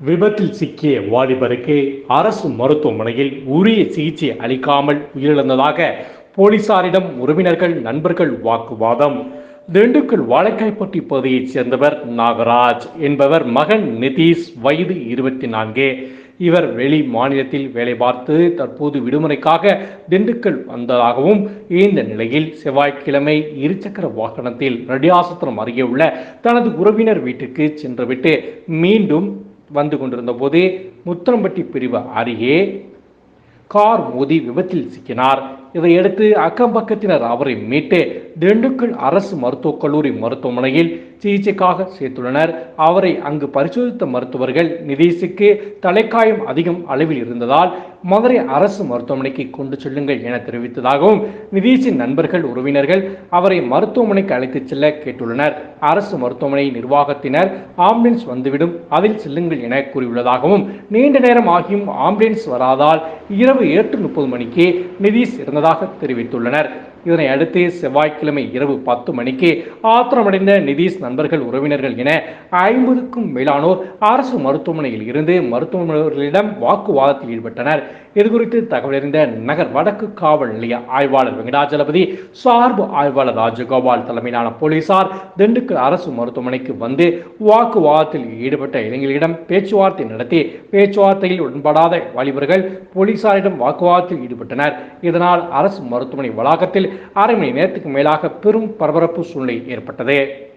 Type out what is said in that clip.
விபத்தில் சிக்கிய வாலிபருக்கு அரசு மருத்துவமனையில் உரிய சிகிச்சை அளிக்காமல் உயிரிழந்ததாக போலீசாரிடம் உறவினர்கள் நண்பர்கள் வாக்குவாதம். திண்டுக்கல் வாழைக்காய்பட்டி பகுதியைச் சேர்ந்தவர் நாகராஜ் என்பவர் மகன் நிதிஷ் வயது இருபத்தி நான்கு இவர் வெளி மாநிலத்தில் வேலை பார்த்து தற்போது விடுமுறைக்காக திண்டுக்கல் வந்ததாகவும் இந்த நிலையில் செவ்வாய்க்கிழமை இருசக்கர வாகனத்தில் ரெடியாசத்திரம் அருகே உள்ள தனது உறவினர் வீட்டுக்கு சென்றுவிட்டு மீண்டும் வந்து கொண்டிருந்த போது முத்திரம்பட்டி பிரிவு அருகே கார் மோதி விபத்தில் சிக்கினார். இதையடுத்து அக்கம் பக்கத்தினர் அவரை மீட்டு திண்டுக்கல் அரசு மருத்துவக் கல்லூரி மருத்துவமனையில் சிகிச்சைக்காக சேர்த்துள்ளனர். அவரை அங்கு பரிசோதித்த மருத்துவர்கள் நிதீஷுக்கு தலைக்காயம் அதிகம் அளவில் இருந்ததால் மதுரை அரசு மருத்துவமனைக்கு கொண்டு செல்லுங்கள் என தெரிவித்ததாகவும் நிதீஷின் நண்பர்கள் உறவினர்கள் அவரை மருத்துவமனைக்கு அழைத்துச் செல்ல கேட்டுள்ளனர். அரசு மருத்துவமனை நிர்வாகத்தினர் ஆம்புலன்ஸ் வந்துவிடும் அதில் செல்லுங்கள் என கூறியுள்ளதாகவும் நீண்ட நேரம் ஆகியும் ஆம்புலன்ஸ் வராதால் இரவு எட்டு முப்பது மணிக்கு நிதீஷ் இருந்ததாக தெரிவித்துள்ளனர். இதனை அடுத்து செவ்வாய்க்கிழமை இரவு பத்து மணிக்கு ஆத்திரமடைந்த நிதீஷ் நண்பர்கள் உறவினர்கள் என ஐம்பதுக்கும் மேலானோர் அரசு மருத்துவமனையில் இருந்து மருத்துவமனைகளிடம் வாக்குவாதத்தில் ஈடுபட்டனர். இதுகுறித்து தகவலறிந்த நகர் வடக்கு காவல் நிலைய ஆய்வாளர் வெங்கடாஜலபதி சார்பு ஆய்வாளர் ராஜகோபால் தலைமையிலான போலீசார் திண்டுக்கல் அரசு மருத்துவமனைக்கு வந்து வாக்குவாதத்தில் ஈடுபட்ட இளைஞர்களிடம் பேச்சுவார்த்தை நடத்தி பேச்சுவார்த்தையில் உடன்படாத வாலிபர்கள் போலீசாரிடம் வாக்குவாதத்தில் ஈடுபட்டனர். இதனால் அரசு மருத்துவமனை வளாகத்தில் அரை மணி நேரத்துக்கு மேலாக பெரும் பரபரப்பு சூழ்நிலை ஏற்பட்டது.